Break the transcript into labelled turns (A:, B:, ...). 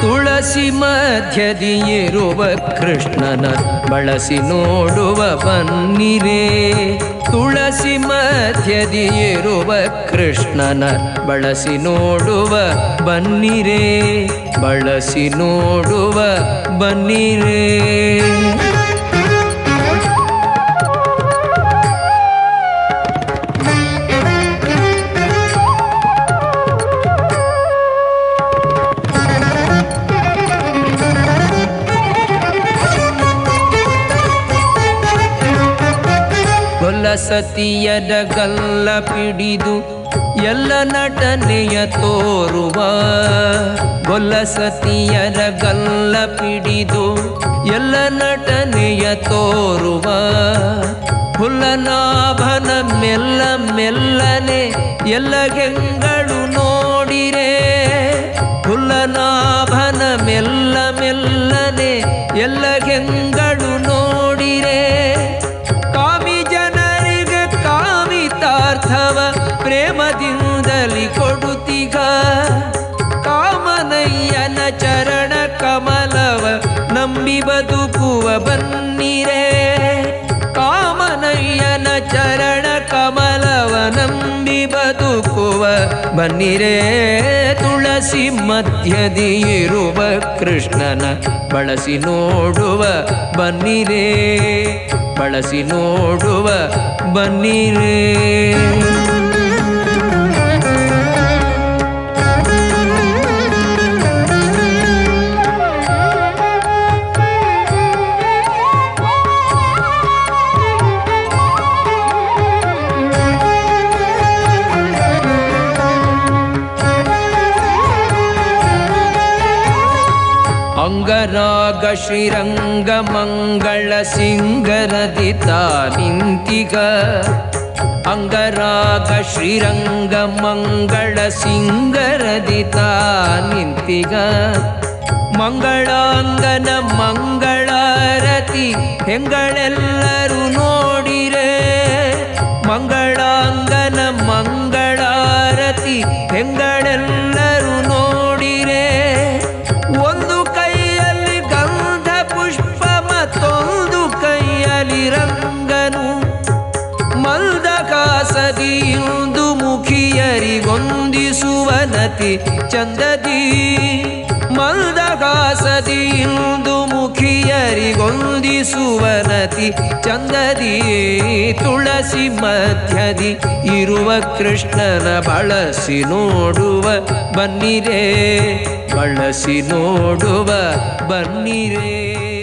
A: ತುಳಸಿ ಮಧ್ಯದಿ ಇರುವ ಕೃಷ್ಣನ ಬಳಸಿ ನೋಡುವ ಬನ್ನಿರೇ. ತುಳಸಿ ಮಧ್ಯದಿ ಇರುವ ಕೃಷ್ಣನ ಬಳಸಿ ನೋಡುವ ಬನ್ನಿರೇ. ಬಳಸಿ ನೋಡುವ ಬನ್ನಿರೇ. ಸತಿಯದ ಗಲ್ಲ ಪಿಡಿದು ಎಲ್ಲ ನಟನೆಯ ತೋರುವ ಗೊಲ್ಲ ಸತಿಯರ ಗಲ್ಲ ಪಿಡಿದು ಎಲ್ಲ ನಟನೆಯ ತೋರುವ ಹುಲ್ಲನಾಭನ ಮೆಲ್ಲ ಮೆಲ್ಲನೆ ಎಲ್ಲ ಗೆಂಗಳು ನೋಡಿರೆ ಹುಲ್ಲನಾಭನ ಮೆಲ್ಲ ಮೆಲ್ಲನೆ ಎಲ್ಲ ಗೆಂಗಳು ನೋಡಿರೆ ಕಾಮಿತಾರ್ಥವ ಪ್ರೇಮದಿಂದಲಿ ಕೊಡುತ್ತಿಗ ಕಾಮನಯ್ಯನ ಬನ್ನಿರೇ ತುಳಸಿ ಮಧ್ಯದಿ ಇರುವ ಕೃಷ್ಣನ ಬಳಸಿ ನೋಡುವ ಬನ್ನಿರೇ ಬಳಸಿ ನೋಡುವ ಬನ್ನಿರೇ. ಅಂಗರಾಗ ಶ್ರೀರಂಗ ಮಂಗಳ ಸಿಂಗರದಿ ನಿಂತಿಗ. ಅಂಗರಾಗ ಶ್ರೀರಂಗ ಮಂಗಳ ಸಿಂಗರದಿತ ನಿಂತಿಗ. ಮಂಗಳಾಂಗನ ಮಂಗಳಾರತಿ ಹೆಂಗಳೆಲ್ಲರೂ ನೋಡಿರೆ ಮಲ್ದಕಾಸದಿ ಮುಖಿಯರಿ ಮುಖಿಯರಿಗೊಂದಿಸುವ ನತಿ ಚಂದದಿ. ಮಲ್ದಕಾಸದಿ ಇಂದು ಮುಖಿಯರಿಗೊಂದಿಸುವ ನತಿ ಚಂದದಿ. ತುಳಸಿ ಮಧ್ಯದಿ ಇರುವ ಕೃಷ್ಣನ ಬಳಸಿ ನೋಡುವ ಬನ್ನಿರೇ, ಬಳಸಿ ನೋಡುವ ಬನ್ನಿರೇ.